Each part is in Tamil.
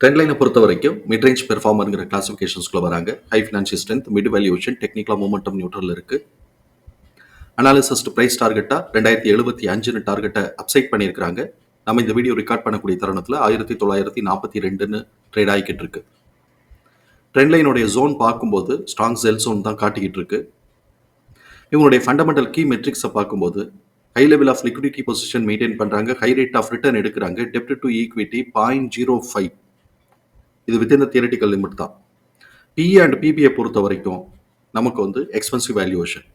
ட்ரெண்ட் லைனை பொறுத்த வரைக்கும் மிட் ரேஞ்ச் பெர்ஃபார்மருங்கிற கிளாஸிஃபிகேஷன்ஸ்குள்ளே வராங்க. High financial strength mid valuation டெக்னிக்கலாக மூமெண்டம் நியூட்ரல் இருக்குது அனாலிசிஸ்ட் ப்ரைஸ் டார்கெட்டாக ரெண்டாயிரத்தி எழுபத்தி அஞ்சுன்னு டார்கெட்டை அப்சைட் பண்ணியிருக்கிறாங்க. நம்ம இந்த வீடியோ ரெக்கார்ட் பண்ணக்கூடிய தருணத்தில் ஆயிரத்தி தொள்ளாயிரத்தி நாற்பத்தி ரெண்டுன்னு ட்ரேட் ஆகிக்கிட்டு இருக்கு. ட்ரெண்ட் லைனுடைய ஜோன் பார்க்கும்போது ஸ்ட்ராங் செல் ஜோன் தான் காட்டிக்கிட்டு இருக்கு. இவங்களுடைய ஃபண்டமெண்டல் கீ மெட்ரிக்ஸை பார்க்கும்போது high level of liquidity position maintain பண்ணுறாங்க ஹை ரேட் ஆஃப் ரிட்டர்ன் எடுக்கிறாங்க. டெப்ட் to equity point zero five இது வித்தின் த தியரட்டிக்கல் லிமிட் தான். பிஇ அண்ட் பிபிஐ பொறுத்த வரைக்கும் நமக்கு வந்து எக்ஸ்பென்சிவ் வேல்யூவேஷன்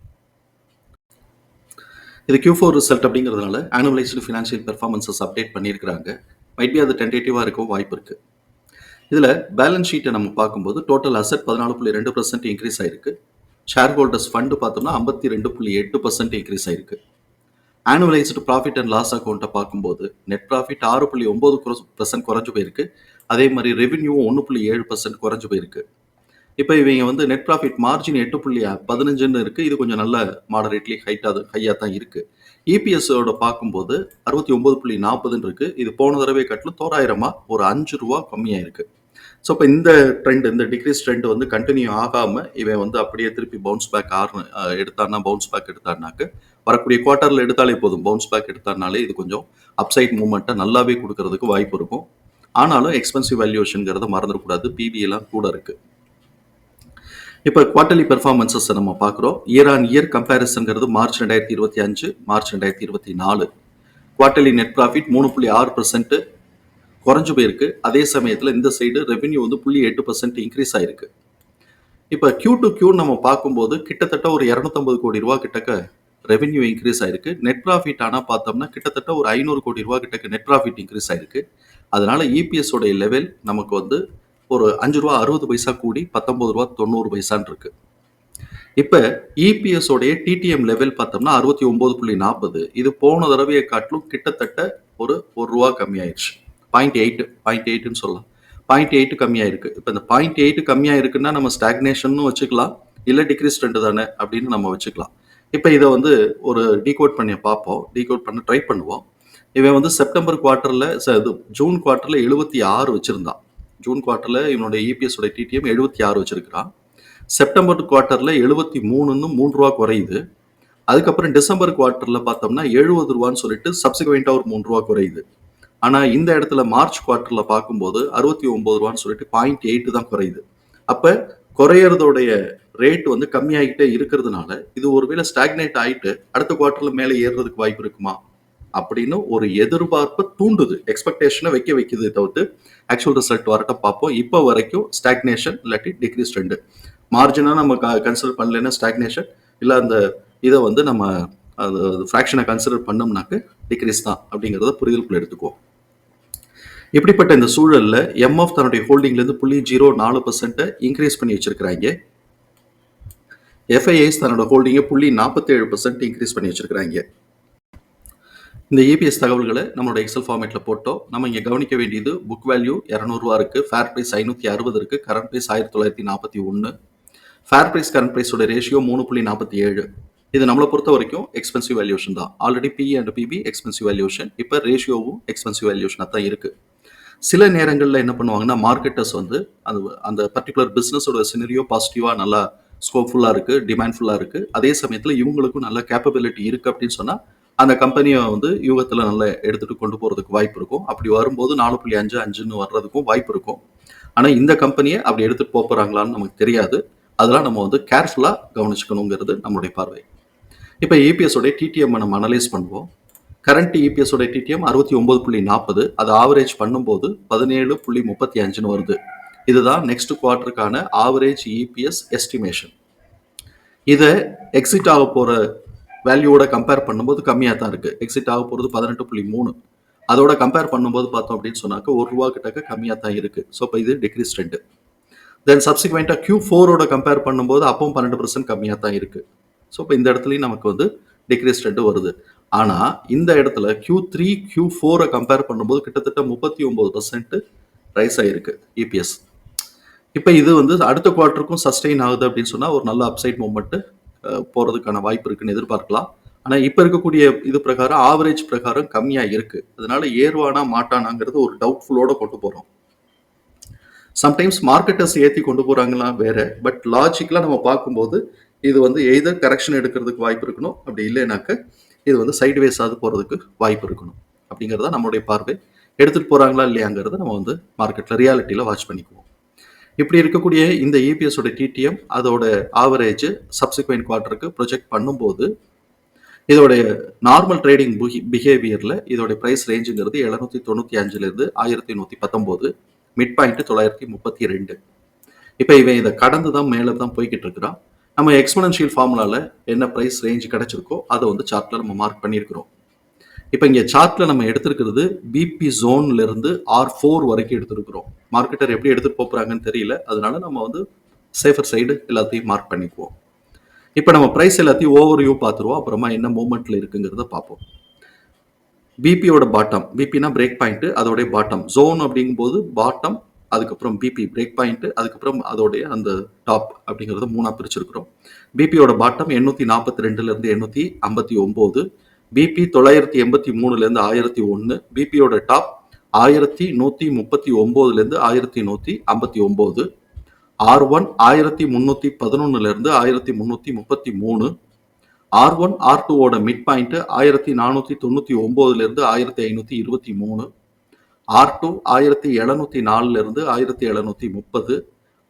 இது கியூ ஃபோர் ரிசல்ட் அப்படிங்கிறதுனால ஆனுவலைஸ்டு ஃபினான்ஷியல் பெர்ஃபார்மன்ஸஸ் அப்டேட் பண்ணியிருக்கிறாங்க. மைட் பி அது டென்டேட்டிவாக இருக்கும் வாய்ப்பு இருக்குது இதில் பேலன்ஸ் ஷீட்டை நம்ம பார்க்கும்போது டோட்டல் அசெட் பதினாலு புள்ளி ரெண்டு பர்சன்ட் இன்க்ரீஸ் ஆயிருக்கு. ஷேர் ஹோல்டர்ஸ் ஃபண்டு பார்த்தோம்னா ஐம்பத்தி ரெண்டு புள்ளி எட்டு பர்சன்ட் இன்க்ரீஸ் ஆயிருக்கு. ஆனுவலைஸ்டு ப்ராஃபிட் அண்ட் லாஸ் அக்கௌண்ட்டை பார்க்கும்போது நெட் ப்ராஃபிட் ஆறு புள்ளி ஒம்பது பர்சன்ட் குறைஞ்சு போயிருக்கு. அதே மாதிரி ரெவின்யூவும் ஒன்று புள்ளி ஏழு பர்சன்ட் குறைஞ்சு போயிருக்கு. இப்போ இவங்க வந்து நெட் ப்ராஃபிட் மார்ஜின் எட்டு புள்ளி பதினஞ்சுன்னு இருக்குது இது கொஞ்சம் நல்ல மாடரேட்லி ஹைட்டாக ஹையாக தான் இருக்குது இபிஎஸோட பார்க்கும்போது அறுபத்தி ஒம்பது புள்ளி நாற்பதுன்னு இருக்குது இது போன தடவை கட்டிலும் தோராயிரமாக ஒரு அஞ்சு ரூபா கம்மியாக இருக்குது ஸோ இப்போ இந்த ட்ரெண்ட் இந்த டிக்ரீஸ் ட்ரெண்ட் வந்து கண்டினியூ ஆகாமல் இவன் வந்து அப்படியே திருப்பி பவுன்ஸ் பேக் ஆறு எடுத்தான்னா பவுன்ஸ் பேக் எடுத்தான்னாக்க வரக்கூடிய குவார்ட்டரில் எடுத்தாலே போதும். பவுன்ஸ் பேக் எடுத்தாருனாலே இது கொஞ்சம் அப்சைட் மூமெண்ட்டை நல்லாவே கொடுக்கறதுக்கு வாய்ப்பு இருக்கும். ஆனாலும் எக்ஸ்பென்சிவ் வேல்யூஷனுங்கிறத மறந்துடக்கூடாது. பிபி எல்லாம் கூட இருக்குது இப்போ குவார்டர்லி பெர்ஃபார்மன்சஸ் நம்ம பார்க்குறோம். இயர் ஆன் இயர் கம்பேரிசன்ங்கிறது மார்ச் ரெண்டாயிரத்தி இருபத்தி அஞ்சு மார்ச் ரெண்டாயிரத்தி இருபத்தி நாலு. குவார்டர்லி நெட் ப்ராஃபிட் மூணு புள்ளி ஆறு பர்சன்ட் குறைஞ்சு போயிருக்கு. அதே சமயத்தில் இந்த சைடு ரெவென்யூ வந்து புள்ளி எட்டு பர்சன்ட் இன்க்ரீஸ் ஆயிருக்கு. இப்போ கியூ டு கியூ நம்ம பார்க்கும்போது கிட்டத்தட்ட ஒரு இரநூத்தம்பது கோடி ரூபா கிட்டக்க ரெவென்யூ இன்க்ரீஸ் ஆயிருக்கு. நெட் ப்ராஃபிட் ஆனால் பார்த்தோம்னா கிட்டத்தட்ட ஒரு ஐநூறு கோடி ரூபா கிட்டக்க நெட் ப்ராஃபிட் இன்க்ரீஸ் ஆயிருக்கு. அதனால் இபிஎஸோடைய லெவல் நமக்கு வந்து ஒரு அஞ்சு ரூபா அறுபது பைசா கூடி பத்தொம்பது ரூபா தொண்ணூறு பைசான்னு இருக்கு. இப்போ இபிஎஸோடைய டிடிஎம் லெவல் பார்த்தோம்னா அறுபத்தி ஒம்பது புள்ளி நாற்பது. இது போன தடவையை காட்டிலும் கிட்டத்தட்ட ஒரு ஒரு ரூபா கம்மியாயிருச்சு. பாயிண்ட் எயிட் பாயிண்ட் எயிட்டுன்னு சொல்லலாம். பாயிண்ட் எயிட் கம்மியாயிருக்கு. இப்போ இந்த பாயிண்ட் எயிட் கம்மியாயிருக்குன்னா நம்ம ஸ்டாக்னேஷன்னு வச்சுக்கலாம். இல்லை டிக்ரீஸ் ட்ரெண்டு தானே அப்படின்னு நம்ம வச்சுக்கலாம். இப்போ இதை வந்து ஒரு டீகோட் பண்ணி பார்ப்போம். டீகோட் பண்ண ட்ரை பண்ணுவோம். இவன் வந்து செப்டம்பர் குவார்ட்டரில் இது ஜூன் குவார்ட்டரில் எழுபத்தி ஆறு வச்சுருந்தான். ஜூன் குவார்ட்டரில் இவனுடைய இபிஎஸ் உடைய டிடிஎம் எழுபத்தி ஆறு வச்சிருக்கிறான். செப்டம்பர் குவார்ட்டரில் எழுபத்தி மூணுன்னு மூணு ரூபா குறையுது. அதுக்கப்புறம் டிசம்பர் குவார்ட்டரில் பார்த்தோம்னா எழுபது ரூபான்னு சொல்லிட்டு சப்சிக்வெண்ட்டாக ஒரு மூணு ரூபா குறையுது. ஆனால் இந்த இடத்துல மார்ச் குவார்ட்டரில் பார்க்கும்போது அறுபத்தி ஒம்பது ரூபான்னு சொல்லிட்டு பாயிண்ட் எயிட் தான் குறையுது. அப்போ குறையறதோடைய ரேட் வந்து கம்மியாகிட்டே இருக்கிறதுனால இது ஒருவேளை ஸ்டாக்னேட் ஆகிட்டு அடுத்த குவார்ட்டரில் மேலே ஏறுறதுக்கு வாய்ப்பு இருக்குமா? அப்படின்னு ஒரு எதிர்பார்ப்பை தூண்டுது. எக்ஸ்பெக்டேஷனை வைக்க வைக்குது தவிர்த்து ஆக்சுவல் ரிசல்ட் வரட்டும் பார்ப்போம். இப்போ வரைக்கும் ஸ்டாக்னேஷன் இல்லாட்டி டிக்ரீஸ் ட்ரெண்டு மார்ஜினாக நம்ம கன்சிடர் பண்ணலைன்னா ஸ்டாக்னேஷன் இல்லை அந்த இதை வந்து நம்ம அது ஃப்ராக்ஷனை கன்சிடர் பண்ணோம்னாக்க டிக்ரீஸ் தான் அப்படிங்கிறத புரிதலுக்குள்ள எடுத்துக்குவோம். இப்படிப்பட்ட இந்த சூழலில் எம்எஃப் தன்னுடைய ஹோல்டிங்லேருந்து புள்ளி ஜீரோ நாலு பர்சன்ட்டை இன்க்ரீஸ் பண்ணி வச்சிருக்கிறாங்க. எஃப்ஐஐஸ் தன்னோட ஹோல்டிங்கை புள்ளி நாற்பத்தேழு பர்சன்ட் இன்க்ரீஸ் பண்ணி வச்சிருக்கிறாங்க. இந்த இபிஎஸ் தகவல்களை நம்மளோட எக்ஸல் ஃபார்மேட்டில் போட்டோம் நம்ம இங்கே கவனிக்க வேண்டியது புக் வேல்யூ இரநூறுவா இருக்குது ஃபேர் ப்ரைஸ் ஐநூற்றி அறுபது இருக்குது கரண்ட் ப்ரைஸ் ஆயிரத்தி தொள்ளாயிரத்தி நாற்பத்தி ஒன்று ஃபேர் ப்ரைஸ் கரண்ட் ப்ரைஸோட ரேஷியோ மூணு புள்ளி நாற்பத்தி ஏழு. இது நம்மளை பொறுத்த வரைக்கும் எக்ஸ்பென்சிவ் வேல்யூஷன் தான். Already PE and PB expensive valuation இப்போ ரேஷியோவும் எக்ஸ்பென்சிவ் வேல்யூஷனாக தான் இருக்குது சில நேரங்களில் என்ன பண்ணுவாங்கன்னா மார்க்கெட்டர்ஸ் வந்து அந்த அந்த பர்டிகுலர் பிஸ்னஸோட சினரியோ பாசிட்டிவாக நல்லா ஸ்கோப்ஃபுல்லாக இருக்குது டிமாண்ட்ஃபுல்லாக இருக்குது அதே சமயத்தில் இவங்களுக்கும் நல்ல கேப்பபிலிட்டி இருக்குது அப்படின்னு சொன்னால் அந்த கம்பெனியை வந்து யூகத்தில் நல்லா எடுத்துகிட்டு கொண்டு போகிறதுக்கு வாய்ப்பு இருக்கும். அப்படி வரும்போது நாலு புள்ளி அஞ்சு அஞ்சுன்னு வர்றதுக்கும் வாய்ப்பு இருக்கும். ஆனால் இந்த கம்பெனியை அப்படி எடுத்துகிட்டு போக போகிறாங்களான்னு நமக்கு தெரியாது. அதெல்லாம் நம்ம வந்து கேர்ஃபுல்லாக கவனிச்சுக்கணுங்கிறது நம்மளுடைய பார்வை. இப்போ இபிஎஸோடைய டிடிஎம் நம்ம அனலைஸ் பண்ணுவோம். கரண்ட் இபிஎஸோட டிடிஎம் அறுபத்தி ஒம்பது புள்ளி நாற்பது அது ஆவரேஜ் பண்ணும்போது பதினேழு புள்ளி முப்பத்தி அஞ்சுன்னு வருது. இதுதான் நெக்ஸ்ட் குவார்ட்டருக்கான ஆவரேஜ் இபிஎஸ் எஸ்டிமேஷன் இதை எக்ஸிட் ஆக போகிற வேல்யூவோட கம்பேர் பண்ணும்போது கம்மியாக தான் இருக்குது எக்ஸிட் ஆக போகிறது பதினெட்டு புள்ளி மூணு. அதோட கம்பேர் பண்ணும்போது பார்த்தோம் அப்படின்னு சொன்னாக்க ஒரு ரூபா கிட்டக்க கம்மியாக தான் இருக்குது ஸோ இப்போ இது டிக்ரீஸ் ட்ரெண்டு தென் சப்சிக்வெண்ட்டாக கியூ ஃபோரோட கம்பேர் பண்ணும்போது அப்பவும் பன்னெண்டு பர்சன்ட் கம்மியாக தான் இருக்குது ஸோ இப்போ இந்த இடத்துலையும் நமக்கு வந்து டிக்ரீஸ் ட்ரெண்டு வருது. ஆனால் இந்த இடத்துல கியூ த்ரீ கியூ ஃபோரை கம்பேர் பண்ணும்போது கிட்டத்தட்ட முப்பத்தி ஒம்பது பர்சன்ட் ரைஸ் ஆகிருக்கு இபிஎஸ் இப்போ இது வந்து அடுத்த குவார்ட்டருக்கும் சஸ்டெயின் ஆகுது அப்படின்னு சொன்னால் ஒரு நல்ல அப்சைட் மூமெண்ட்டு போகிறதுக்கான வாய்ப்பு இருக்குன்னு எதிர்பார்க்கலாம். ஆனால் இப்போ இருக்கக்கூடிய இது பிரகாரம் ஆவரேஜ் பிரகாரம் கம்மியாக இருக்குது அதனால ஏறுவானா மாட்டானாங்கிறது ஒரு டவுட்ஃபுல்லோட கொண்டு போகிறோம் சம்டைம்ஸ் மார்க்கெட்டர்ஸ் ஏற்றி கொண்டு போகிறாங்களா வேற பட் லாஜிக்கலாக நம்ம பார்க்கும்போது இது வந்து எய்தர் கரெக்ஷன் எடுக்கிறதுக்கு வாய்ப்பு இருக்கணும் அப்படி இல்லைனாக்க இது வந்து சைட்வேஸாவது போகிறதுக்கு வாய்ப்பு இருக்கணும். அப்படிங்கிறத நம்மளுடைய பார்வை. எடுத்துகிட்டு போகிறாங்களா இல்லையாங்கிறத நம்ம வந்து மார்க்கெட்டில் ரியாலிட்டியில் வாட்ச் பண்ணிக்குவோம். இப்படி இருக்கக்கூடிய இந்த இபிஎஸோட டிடிஎம் அதோட ஆவரேஜ் சப்சிக்வெண்ட் குவார்ட்டருக்கு ப்ரொஜெக்ட் பண்ணும்போது இதோடைய நார்மல் ட்ரேடிங் பிஹேவியரில் இதோடைய ப்ரைஸ் ரேஞ்சுங்கிறது எழுநூத்தி தொண்ணூற்றி அஞ்சுலேருந்து ஆயிரத்தி நூற்றி பத்தொம்போது மிட் பாயிண்ட் தொள்ளாயிரத்தி முப்பத்தி ரெண்டு. இப்போ இவன் இதை கடந்து தான் மேலே தான் போய்கிட்டு இருக்கிறான். நம்ம எக்ஸ்பனன்ஷியல் ஃபார்முலாவில் என்ன ப்ரைஸ் ரேஞ்ச் கிடச்சிருக்கோ அதை வந்து சார்ட்டில் நம்ம மார்க் பண்ணியிருக்கிறோம். இப்போ இங்கே சார்ட்டில் நம்ம எடுத்திருக்கிறது பிபி ஜோன்லேருந்து ஆர் ஃபோர் வரைக்கும் எடுத்திருக்கிறோம். மார்க்கெட்டர் எப்படி எடுத்துகிட்டு போகிறாங்கன்னு தெரியல. அதனால நம்ம வந்து சேஃபர் சைடு எல்லாத்தையும் மார்க் பண்ணிக்குவோம். இப்போ நம்ம ப்ரைஸ் எல்லாத்தையும் ஓவர் வியூ பார்த்துருவோம். அப்புறமா என்ன மூமெண்ட்டில் இருக்குங்கிறத பார்ப்போம். பிபியோட பாட்டம் பிபினா பிரேக் பாயிண்ட்டு அதோடைய பாட்டம் ஜோன் அப்படிங்கும்போது பாட்டம் அதுக்கப்புறம் பிபி பிரேக் பாயிண்ட்டு அதுக்கப்புறம் அதோடைய அந்த டாப் அப்படிங்கிறத மூணாக பிரிச்சிருக்கிறோம். பிபியோட பாட்டம் எண்ணூற்றி நாற்பத்தி ரெண்டுலேருந்து எண்ணூற்றி ஐம்பத்தி ஒம்பது. பிபி தொள்ளாயிரத்தி எண்பத்தி மூணுலேருந்து ஆயிரத்தி ஒன்று பிபியோட டாப் ஆயிரத்தி நூற்றி முப்பத்தி ஒம்போதுலேருந்து ஆயிரத்தி நூற்றி ஐம்பத்தி ஒம்பது ஆர் ஒன் ஆயிரத்தி முந்நூற்றி பதினொன்னுலேருந்து ஆயிரத்தி முந்நூற்றி முப்பத்தி மூணு ஆர் ஒன் ஆர் டூவோட மிட் பாயிண்ட்டு ஆயிரத்தி நானூற்றி தொண்ணூற்றி ஒம்போதுலேருந்து ஆயிரத்தி ஐநூற்றி இருபத்தி மூணு ஆர் டூ ஆயிரத்தி எழுநூற்றி நாலுலேருந்து ஆயிரத்தி எழுநூற்றி முப்பது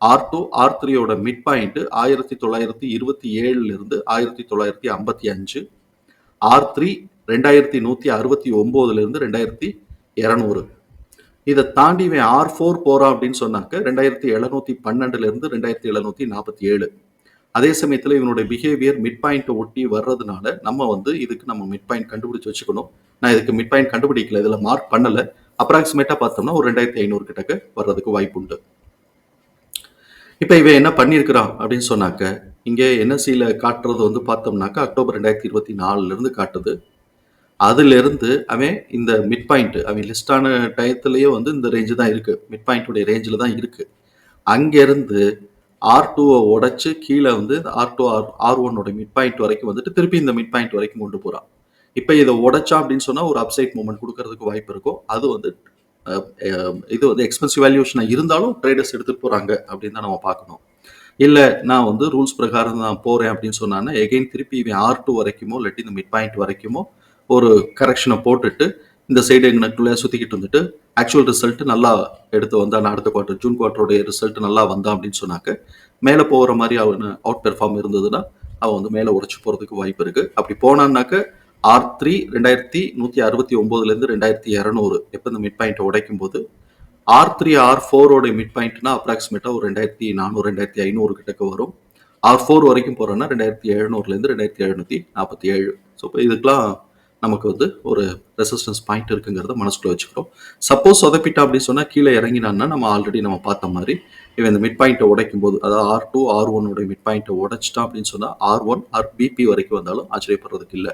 ஆர் டூ ஆர் த்ரீயோட மிட் பாயிண்ட்டு ஆயிரத்தி தொள்ளாயிரத்தி இருபத்தி ஏழுலேருந்து ஆயிரத்தி தொள்ளாயிரத்தி ஐம்பத்தி அஞ்சு ஆர் த்ரீ ரெண்டாயிரத்தி நூற்றி அறுபத்தி ஒம்போதுலேருந்து ரெண்டாயிரத்தி இரநூறு. இதை தாண்டி இவன் ஆர் ஃபோர் போகிறான் அப்படின்னு சொன்னாக்க ரெண்டாயிரத்தி எழுநூற்றி பன்னெண்டுலேருந்து ரெண்டாயிரத்தி எழுநூற்றி நாற்பத்தி ஏழு. அதே சமயத்தில் இவனுடைய பிஹேவியர் மிட் பாயிண்ட்டை ஒட்டி வர்றதுனால நம்ம வந்து இதுக்கு நம்ம மிட் பாயிண்ட் கண்டுபிடிச்சு வச்சுக்கணும். நான் இதுக்கு மிட் பாயிண்ட் கண்டுபிடிக்கல இதில் மார்க் பண்ணலை. அப்ராக்சிமேட்டாக பார்த்தோம்னா ஒரு ரெண்டாயிரத்தி ஐநூறு கிட்டக்க வர்றதுக்கு வாய்ப்பு உண்டு இப்போ இவன் என்ன பண்ணியிருக்கிறான் அப்படின்னு சொன்னாக்க இங்கே என்எஸ்சியில் காட்டுறது வந்து பார்த்தோம்னாக்கா அக்டோபர் ரெண்டாயிரத்தி இருபத்தி நாலுலேருந்து காட்டுது. அதுலேருந்து அவன் இந்த மிட் பாயிண்ட் அவன் லிஸ்டான டயத்துலேயே வந்து இந்த ரேஞ்சு தான் இருக்குது மிட் பாயிண்ட்டுடைய ரேஞ்சில் தான் இருக்குது அங்கேருந்து ஆர் டூவை உடச்சி கீழே வந்து ஆர் டூ ஆர் ஆர் ஒன்னோட மிட் பாயிண்ட் வரைக்கும் வந்துட்டு திருப்பி இந்த மிட் பாயிண்ட் வரைக்கும் கொண்டு போகிறான் இப்போ இதை உடச்சா அப்படின்னு சொன்னால் ஒரு அப்சைட் மூமெண்ட் கொடுக்கறதுக்கு வாய்ப்பு இருக்கும் அது வந்து இது வந்து எக்ஸ்பென்சிவ் வேல்யூஷனாக இருந்தாலும் ட்ரேடர்ஸ் எடுத்துகிட்டு போகிறாங்க அப்படின்னு தான் நம்ம பார்க்கணும். இல்லை நான் வந்து ரூல்ஸ் பிரகாரம் தான் போகிறேன் அப்படின்னு சொன்னான்னா எகைன் திருப்பி இவன் ஆர் டூ வரைக்குமோ இல்லாட்டி இந்த மிட் பாயிண்ட் வரைக்குமோ ஒரு கரெக்ஷனை போட்டுட்டு இந்த சைடு எங்கனக்குள்ளே சுற்றிக்கிட்டு வந்துட்டு ஆக்சுவல் ரிசல்ட் நல்லா எடுத்து வந்தான் அடுத்த குவார்ட்டர் ஜூன் குவார்ட்டருடைய ரிசல்ட் நல்லா வந்தான் அப்படின்னு சொன்னாக்க மேலே போகிற மாதிரி அவன் அவுட் பெர்ஃபார்ம் இருந்ததுன்னா அவன் வந்து மேலே உடச்சி போகிறதுக்கு வாய்ப்பு இருக்குது அப்படி போனான்னாக்க ஆர் த்ரீ ரெண்டாயிரத்தி நூற்றி அறுபத்தி ஒம்போதுலேருந்து ரெண்டாயிரத்தி இரநூறு எப்போ இந்த மிட் பாயிண்ட்டை உடைக்கும் போது ஆர் த்ரீ ஆர் ஃபோரோட மிட் பாயிண்ட்னா அப்ராக்சிமேட்டாக ஒரு ரெண்டாயிரத்தி நானூறு ரெண்டாயிரத்தி ஐநூறு கிட்டக்கு வரும். ஆர் ஃபோர் வரைக்கும் போகிறோன்னா ரெண்டாயிரத்தி எழுநூறுலேருந்து ரெண்டாயிரத்தி எழுநூற்றி நாற்பத்தி ஏழு ஸோ இப்போ இதுக்கெலாம் நமக்கு வந்து ஒரு ரெசிஸ்டன்ஸ் பாயிண்ட் இருக்குங்கிறத மனசுக்குள்ள வச்சுக்கிறோம். சப்போஸ் சொதப்பிட்டா அப்படின்னு சொன்னால் கீழே இறங்கினான்னா நம்ம ஆல்ரெடி நம்ம பார்த்த மாதிரி இவன் இந்த மிட் பாயிண்ட்டை உடைக்கும் போது அதாவது ஆர் டூ ஆர் ஒன்னோட மிட் பாயிண்ட்டை உடைச்சிட்டான் அப்படின்னு சொன்னால் ஆர் ஒன் ஆர் பிபி வரைக்கும் வந்தாலும் ஆச்சரியப்படுறதுக்கு இல்லை.